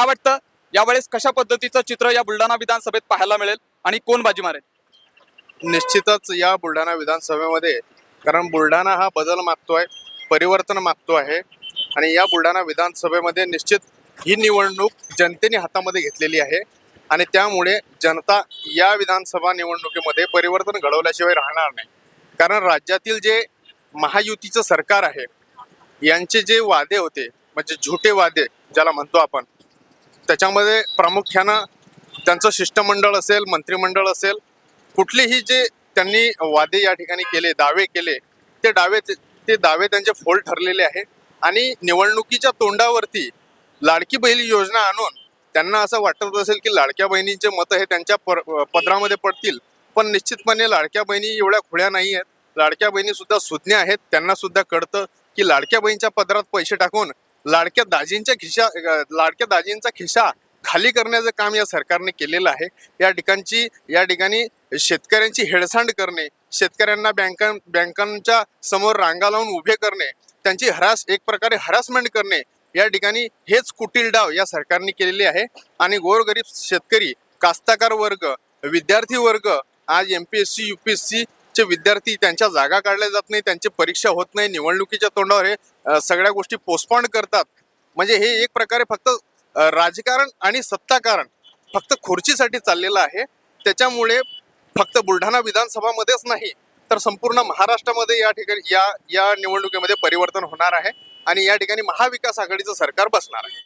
काय वाटतं यावेळेस कशा पद्धतीचं चित्र या बुलढाणा विधानसभेत पाहायला मिळेल आणि कोण बाजी मारेल? निश्चितच या बुलढाणा विधानसभेमध्ये कारण बुलढाणा हा बदल मागतोय परिवर्तन मागतो आहे आणि या बुलढाणा विधानसभेमध्ये निश्चित ही निवडणूक जनतेने हातामध्ये घेतलेली आहे. आणि त्यामुळे जनता या विधानसभा निवडणुकीमध्ये परिवर्तन घडवल्याशिवाय राहणार नाही. कारण राज्यातील जे महायुतीचं सरकार आहे यांचे जे वादे होते म्हणजे झुटे वादे ज्याला म्हणतो आपण त्याच्यामध्ये प्रामुख्यानं त्यांचं शिष्टमंडळ असेल मंत्रिमंडळ असेल कुठलेही जे त्यांनी वादे या ठिकाणी केले दावे केले ते दावे ते दावे त्यांचे फोल ठरलेले आहे. आणि निवडणुकीच्या तोंडावरती लाडकी बहिणी योजना आणून त्यांना असं वाटत असेल की लाडक्या बहिणींचे मतं हे त्यांच्या पदरामध्ये पडतील पण निश्चितपणे लाडक्या बहिणी एवढ्या खुळ्या नाही आहेत. लाडक्या बहिणी सुद्धा सुज्ञ आहेत. त्यांना सुद्धा कळतं की लाडक्या बहिणीच्या पदरात पैसे टाकून लाडक्या दाजींच्या खिशा लाडक्या दाजींचा खिशा खाली करण्याचं काम या सरकारने केलेलं आहे. या ठिकाणची या ठिकाणी शेतकऱ्यांची हेडसांड करणे शेतकऱ्यांना बँकां बँकांच्या समोर रांगा लावून उभे करणे त्यांची हरास एक प्रकारे हरासमेंट करणे या ठिकाणी हेच कुटील डाव या सरकारने केलेले आहे. आणि गोरगरीब शेतकरी कास्ताकार वर्ग विद्यार्थी वर्ग आज M P S C U P S C चे विद्यार्थी त्यांच्या जागा काढल्या जात नाही त्यांची परीक्षा होत नाही निवडणुकीच्या तोंडावर हे सगळ्या गोष्टी पोस्टपॉन करतात. म्हणजे हे एक प्रकारे फक्त राजकारण आणि सत्ताकारण फक्त खुर्चीसाठी चाललेलं आहे. त्याच्यामुळे फक्त बुलढाणा विधानसभामध्येच नाही तर संपूर्ण महाराष्ट्रामध्ये या ठिकाणी या या निवडणुकीमध्ये परिवर्तन होणार आहे आणि या ठिकाणी महाविकास आघाडीचं सरकार बसणार आहे.